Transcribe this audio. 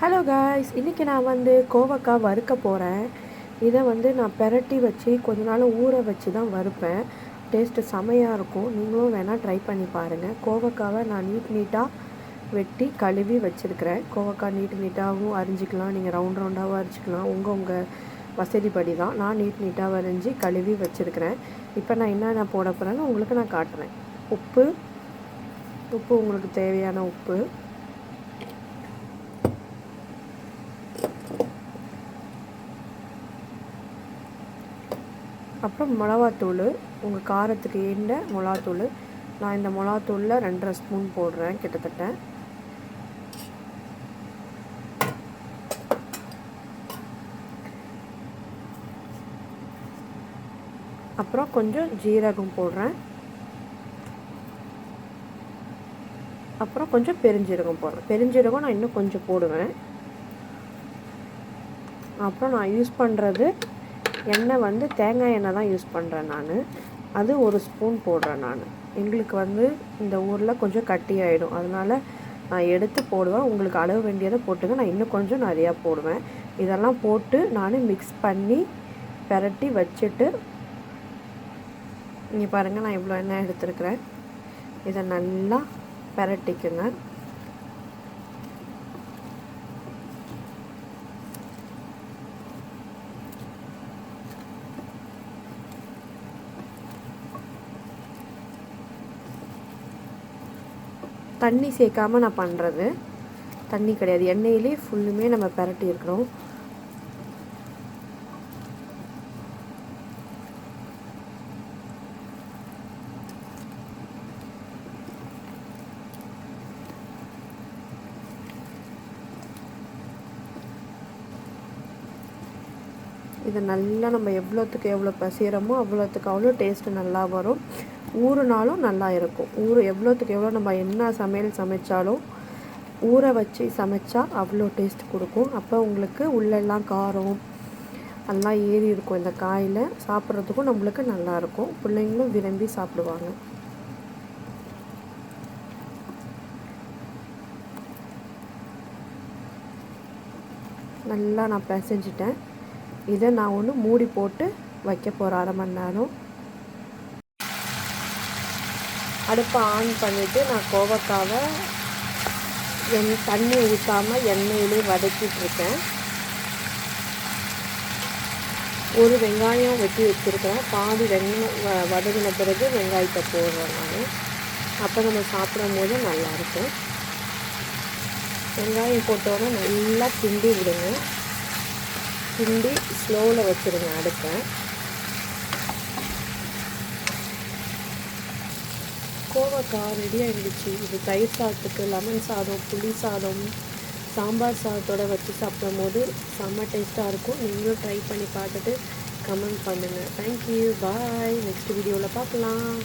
Hello guys இன்றைக்கி நான் வந்து கோவக்காய் வறுக்க போகிறேன் இதை வந்து நான் பெரட்டி வச்சு கொஞ்ச நாள் ஊற வச்சு தான் வறுப்பேன். டேஸ்ட்டு செமையாக இருக்கும். நீங்களும் வேணால் ட்ரை பண்ணி பாருங்கள் கோவக்காவை நான் நீட் நீட்டாக வெட்டி கழுவி வச்சுருக்கிறேன். கோவக்காய் நீட் நீட்டாகவும் அரிஞ்சிக்கலாம். நீங்கள் ரவுண்ட் ரவுண்டாகவும் அரிஞ்சிக்கலாம். உங்கள் உங்கள் வசதிப்படி தான். நான் நீட் நீட்டாக அரிஞ்சு கழுவி வச்சுருக்கிறேன். இப்போ நான் என்னென்ன போட போகிறேன்னு உங்களுக்கு நான் காட்டுறேன். உப்பு. உப்பு உங்களுக்கு தேவையான உப்பு. அப்புறம் மிளகாத்தூள் உங்கள் காரத்துக்கு ஏண்ட மிளகாத்தூள். நான் இந்த மிளகாத்தூளில் ரெண்டரை ஸ்பூன் போடுறேன் கிட்டத்தட்ட. அப்புறம் கொஞ்சம் ஜீரகம் போடுறேன். அப்புறம் கொஞ்சம் பெருஞ்சீரகம் போடுறேன். பெருஞ்சீரகம் நான் இன்னும் கொஞ்சம் போடுவேன். அப்புறம் நான் யூஸ் பண்ணுறது எண்ணெய் வந்து தேங்காய் எண்ணெய் தான் யூஸ் பண்ணுறேன் நான். அது ஒரு ஸ்பூன் போடுறேன் நான். எங்களுக்கு வந்து இந்த ஊரில் கொஞ்சம் கட்டி ஆகிடும் அதனால் நான் எடுத்து போடுவேன். உங்களுக்கு அளவு வேண்டியதை போட்டுங்க. நான் இன்னும் கொஞ்சம் நிறையா போடுவேன். இதெல்லாம் போட்டு நான் மிக்ஸ் பண்ணி பெரட்டி வச்சுட்டு இங்கே பாருங்கள் நான் இவ்வளோ எண்ணெய் எடுத்துருக்குறேன். இதை நல்லா பெரட்டிக்குங்க. தண்ணி சேர்க்காம நான் பண்ணுறது தண்ணி கிடையாது. எண்ணெயிலே ஃபுல்லுமே நம்ம பரட்டி இருக்கிறோம் இதை நல்லா நம்ம எவ்வளோத்துக்கு எவ்வளோ பசிகிறோமோ அவ்வளோத்துக்கு அவ்வளோ டேஸ்ட்டு நல்லா வரும். ஊறுனாலும் நல்லா இருக்கும். ஊறு எவ்வளோத்துக்கு எவ்வளோ நம்ம என்ன சமையல் சமைச்சாலும் ஊற வச்சு சமைச்சா அவ்வளோ டேஸ்ட் கொடுக்கும். அப்போ உங்களுக்கு உள்ளெல்லாம் காரம் எல்லாம் ஏறி இருக்கும் இந்த காயில். சாப்பிட்றதுக்கும் நம்மளுக்கு நல்லாயிருக்கும் பிள்ளைங்களும் விரும்பி சாப்பிடுவாங்க. நல்லா நான் பிசைஞ்சிட்டேன். இதை நான் ஒன்று மூடி போட்டு வைக்க போகிறேன் அரை மணி நேரம். அடுப்பை ஆன் பண்ணிவிட்டு நான் கோவக்காவை எண் தண்ணி ஊற்றாமல் எண்ணெயிலே வதக்கிட்டுருக்கேன் ஒரு வெங்காயம் வெட்டி வச்சுருக்கிறேன். பாதி வெங்காயம் வ வதங்கின பிறகு வெங்காயத்தை போடுறேன் நான். அப்போ நம்ம சாப்பிடும் போது நல்லாயிருக்கும் வெங்காயம் போட்டோன்னே நல்லா கிண்டி விடுங்க. கிண்டி ஸ்லோவில் வச்சுருங்க அடுப்பை. கோவக்காய் ரெடியாக இருந்துச்சு இது தயிர் சாதத்துக்கு லெமன் சாதம் புளி சாதம் சாம்பார் சாதத்தோடு வச்சு சாப்பிடும் போது செம்ம டேஸ்ட்டாக இருக்கும். நீங்களும் ட்ரை பண்ணி பார்த்துட்டு கமெண்ட் பண்ணுங்கள் தேங்க்யூ பாய் நெக்ஸ்ட் வீடியோவில் பார்க்கலாம்.